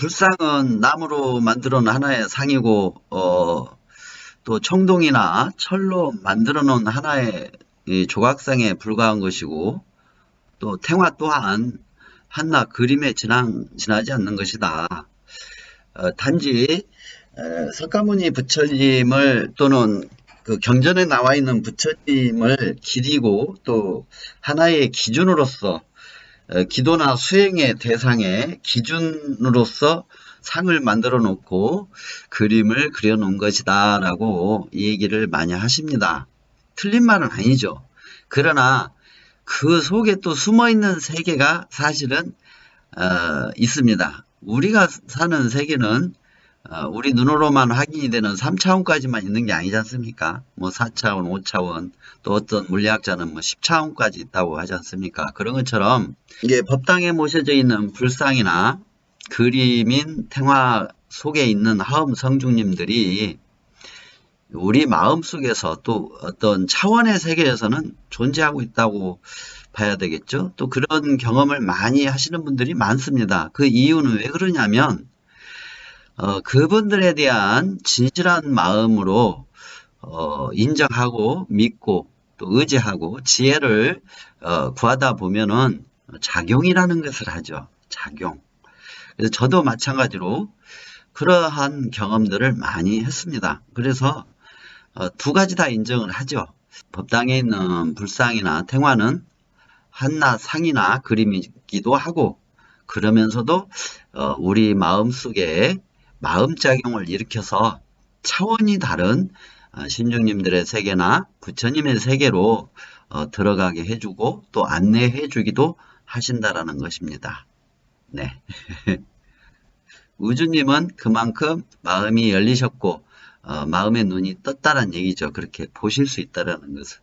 불상은 나무로 만들어 놓은 하나의 상이고 어, 또 청동이나 철로 만들어 놓은 하나의 이 조각상에 불과한 것이고 또 탱화 또한 한낱 그림에 지나, 지나지 않는 것이다. 어, 단지 에, 석가모니 부처님을 또는 그 경전에 나와 있는 부처님을 기리고 또 하나의 기준으로서 어, 기도나 수행의 대상의 기준으로서 상을 만들어 놓고 그림을 그려 놓은 것이다 라고 이 얘기를 많이 하십니다. 틀린 말은 아니죠. 그러나 그 속에 또 숨어 있는 세계가 사실은 어, 있습니다. 우리가 사는 세계는 어, 우리 눈으로만 확인이 되는 3차원까지만 있는 게 아니지 않습니까? 뭐 4차원, 5차원, 또 어떤 물리학자는 뭐 10차원까지 있다고 하지 않습니까? 그런 것처럼 이게 법당에 모셔져 있는 불상이나 그림인 탱화 속에 있는 하음 성중님들이 우리 마음 속에서 또 어떤 차원의 세계에서는 존재하고 있다고 봐야 되겠죠. 또 그런 경험을 많이 하시는 분들이 많습니다. 그 이유는 왜 그러냐면 어, 그분들에 대한 진실한 마음으로 어, 인정하고 믿고 또 의지하고 지혜를 어, 구하다 보면은 작용이라는 것을 하죠. 작용. 그래서 저도 마찬가지로 그러한 경험들을 많이 했습니다. 그래서 어, 두 가지 다 인정을 하죠. 법당에 있는 불상이나 탱화는 한낱 상이나 그림이기도 하고 그러면서도 어, 우리 마음 속에 마음작용을 일으켜서 차원이 다른 어, 신중님들의 세계나 부처님의 세계로 어, 들어가게 해주고 또 안내해 주기도 하신다라는 것입니다. 네. 우주님은 그만큼 마음이 열리셨고 어, 마음의 눈이 떴다는 얘기죠. 그렇게 보실 수 있다라는 것은.